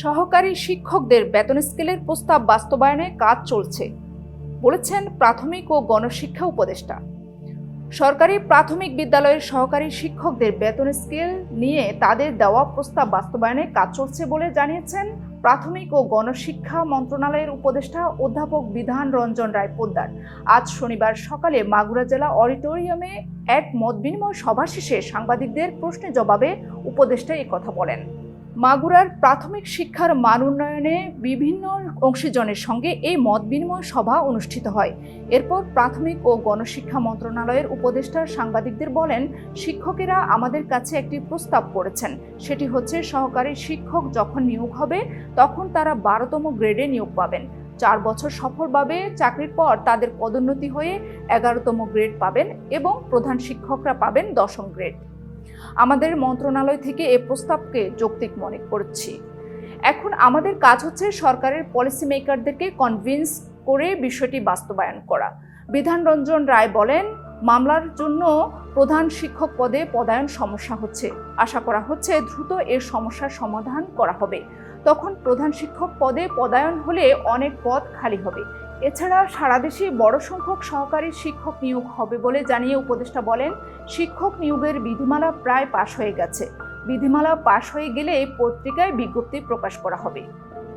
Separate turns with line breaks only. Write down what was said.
সহকারী শিক্ষকদের বেতন স্কেলের প্রস্তাব বাস্তবায়নে কাজ চলছে, বলেছেন প্রাথমিক ও গণশিক্ষা উপদেষ্টা। সরকারি প্রাথমিক বিদ্যালয়ের সহকারী শিক্ষকদের বেতন স্কেল নিয়ে তাদের দেওয়া প্রস্তাব বাস্তবায়নে কাজ চলছে বলে জানিয়েছেন প্রাথমিক ও গণশিক্ষা মন্ত্রণালয়ের উপদেষ্টা অধ্যাপক বিধান রঞ্জন রায় পোদ্দার। আজ শনিবার সকালে মাগুরা জেলা অডিটোরিয়ামে এক মত বিনিময় সভা শেষে সাংবাদিকদের প্রশ্নের জবাবে উপদেষ্টা কথা বলেন। মাগুরার প্রাথমিক শিক্ষার মান উন্নয়নে বিভিন্ন অংশীজনের সঙ্গে এই মত বিনিময় সভা অনুষ্ঠিত হয়। এরপর প্রাথমিক ও গণশিক্ষা মন্ত্রণালয়ের উপদেষ্টা সাংবাদিকদের বলেন, শিক্ষকেরা আমাদের কাছে একটি প্রস্তাব করেছেন। সেটি হচ্ছে, সহকারী শিক্ষক যখন নিয়োগ হবে, তখন তারা বারোতম গ্রেডে নিয়োগ পাবেন। চার বছর সফলভাবে চাকরির পর তাদের পদোন্নতি হয়ে এগারোতম গ্রেড পাবেন এবং প্রধান শিক্ষকরা পাবেন দশম গ্রেড। আমাদের মন্ত্রণালয় থেকে এ প্রস্তাবকে যৌক্তিক মনে করছি। এখন আমাদের কাজ হচ্ছে সরকারের পলিসি মেকারদেরকে কনভিন্স করে বিষয়টি বাস্তবায়ন করা। বিধান রঞ্জন রায় বলেন, মামলার জন্য প্রধান শিক্ষক পদে পদায়ন সমস্যা হচ্ছে। আশা করা হচ্ছে দ্রুত এর সমস্যার সমাধান করা হবে। তখন প্রধান শিক্ষক পদে পদায়ন হলে অনেক পদ খালি হবে। এছাড়া সারা দেশে বড় সংখ্যক সহকারী শিক্ষক নিয়োগ হবে বলে জানিয়ে উপদেষ্টা বলেন, শিক্ষক নিয়োগের বিধিমালা প্রায় পাশ হয়ে গেছে। বিধিমালা পাশ হয়ে গেলে পত্রিকায় বিজ্ঞপ্তি প্রকাশ করা হবে।